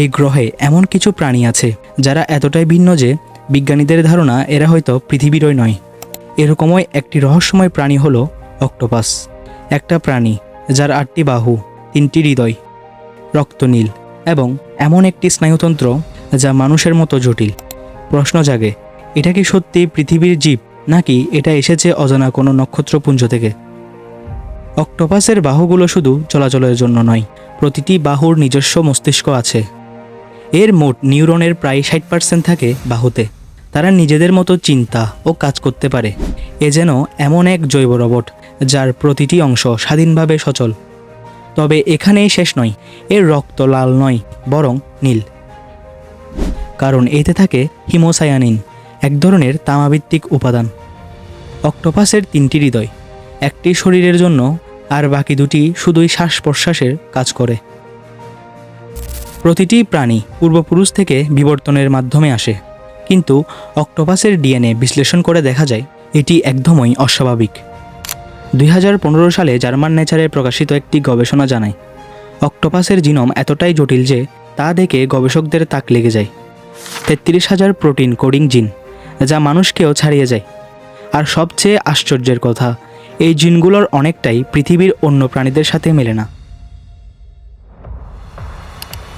এই গ্রহে এমন কিছু প্রাণী আছে যারা এতটাই ভিন্ন যে বিজ্ঞানীদের ধারণা এরা হয়তো পৃথিবীরই নয়। এরকমই একটি রহস্যময় প্রাণী হলো অক্টোপাস। একটা প্রাণী যার আটটি বাহু, তিনটি হৃদয় রক্তনীল এবং এমন একটি স্নায়ুতন্ত্র যা মানুষের মতো জটিল। প্রশ্ন জাগে, এটা কি সত্যি পৃথিবীর জীব নাকি এটা এসেছে অজানা কোনো নক্ষত্রপুঞ্জ থেকে? অক্টোপাসের বাহুগুলো শুধু চলাচলের জন্য নয়, প্রতিটি বাহুর নিজস্ব মস্তিষ্ক আছে। এর মোট নিউরনের প্রায় ষাট পার্সেন্ট থাকে বাহুতে। তারা নিজেদের মতো চিন্তা ও কাজ করতে পারে। এ যেন এমন এক জৈব রবট, যার প্রতিটি অংশ স্বাধীনভাবে সচল। তবে এখানেই শেষ নয়, এর রক্ত লাল নয়, বরং নীল। কারণ এতে থাকে হিমোসায়ানিন, এক ধরনের তামাভিত্তিক উপাদান। অক্টোপাসের তিনটি হৃদয়, একটি শরীরের জন্য, আর বাকি দুটি শুধুই শ্বাস প্রশ্বাসের কাজ করে। প্রতিটি প্রাণী পূর্বপুরুষ থেকে বিবর্তনের মাধ্যমে আসে। কিন্তু অক্টোপাসের ডিএনএ বিশ্লেষণ করে দেখা যায়, এটি একদমই অস্বাভাবিক। দুই হাজার পনেরো সালে জার্মান নেচারে প্রকাশিত একটি গবেষণা জানায়, অক্টোপাসের জিনোম এতটাই জটিল যে তা দেখে গবেষকদের তাক লেগে যায়। তেত্রিশ হাজার প্রোটিন কোডিং জিন, যা মানুষকেও ছাড়িয়ে যায়। আর সবচেয়ে আশ্চর্যের কথা, এই জিনগুলোর অনেকটাই পৃথিবীর অন্য প্রাণীদের সাথে মেলে না।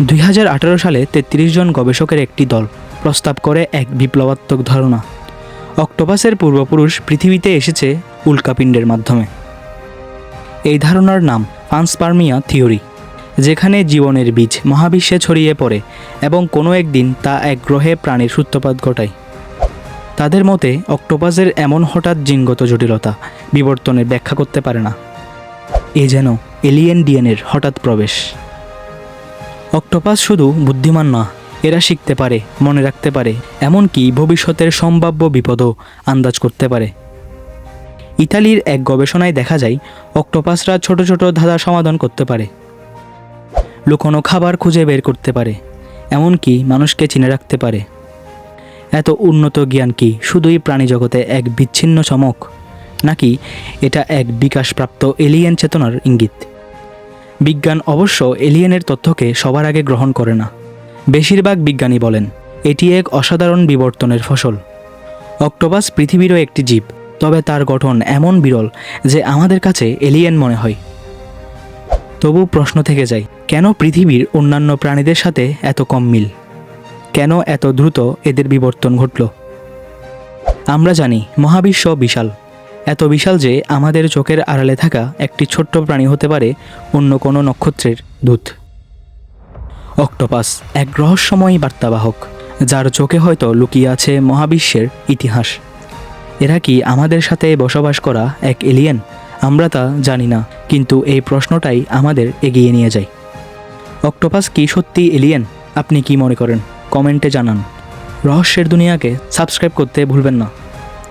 দুই হাজার আঠেরো সালে তেত্রিশ জন গবেষকের একটি দল প্রস্তাব করে এক বিপ্লবাত্মক ধারণা। অক্টোপাসের পূর্বপুরুষ পৃথিবীতে এসেছে উল্কাপিণ্ডের মাধ্যমে। এই ধারণার নাম পান্সপার্মিয়া থিওরি, যেখানে জীবনের বীজ মহাবিশ্বে ছড়িয়ে পড়ে এবং কোনো একদিন তা এক গ্রহে প্রাণীর সূত্রপাত ঘটায়। তাদের মতে, অক্টোপাসের এমন হঠাৎ জিনগত জটিলতা বিবর্তনের ব্যাখ্যা করতে পারে না। এ যেন এলিয়েন ডিএনের হঠাৎ প্রবেশ। অক্টোপাস শুধু বুদ্ধিমান না, এরা শিখতে পারে, মনে রাখতে পারে, এমনকি ভবিষ্যতের সম্ভাব্য বিপদও আন্দাজ করতে পারে। ইতালির এক গবেষণায় দেখা যায়, অক্টোপাসরা ছোট ছোট ধাঁধা সমাধান করতে পারে। লুকোনো খাবার খুঁজে বের করতে পারে, এমনকি মানুষকে চিনে রাখতে পারে। এত উন্নত জ্ঞান কি শুধুই প্রাণী জগতে এক বিচ্ছিন্ন চমক? নাকি এটা এক বিকাশপ্রাপ্ত এলিয়েন চেতনার ইঙ্গিত? বিজ্ঞান অবশ্য এলিয়েনের তথ্যকে সবার আগে গ্রহণ করে না। বেশিরভাগ বিজ্ঞানী বলেন, এটি এক অসাধারণ বিবর্তনের ফসল। অক্টোপাস পৃথিবীরও একটি জীব, তবে তার গঠন এমন বিরল যে আমাদের কাছে এলিয়েন মনে হয়। তবু প্রশ্ন থেকে যায়, কেন পৃথিবীর অন্যান্য প্রাণীদের সাথে এত কম মিল? কেন এত দ্রুত এদের বিবর্তন ঘটল? আমরা জানি, মহাবিশ্ব বিশাল। এত বিশাল যে আমাদের চোখের আড়ালে থাকা একটি ছোট্ট প্রাণী হতে পারে অন্য কোনো নক্ষত্রের দূত। অক্টোপাস, এক রহস্যময় বার্তাবাহক, যার চোখে হয়তো লুকিয়ে আছে মহাবিশ্বের ইতিহাস। এরা কি আমাদের সাথে বসবাস করা এক এলিয়েন আমরা তা জানি না, কিন্তু এই প্রশ্নটাই আমাদের এগিয়ে নিয়ে যায়। অক্টোপাস কি সত্যি এলিয়েন আপনি কি মনে করেন? কমেন্টে জানান। রহস্যের দুনিয়াকে সাবস্ক্রাইব করতে ভুলবেন না।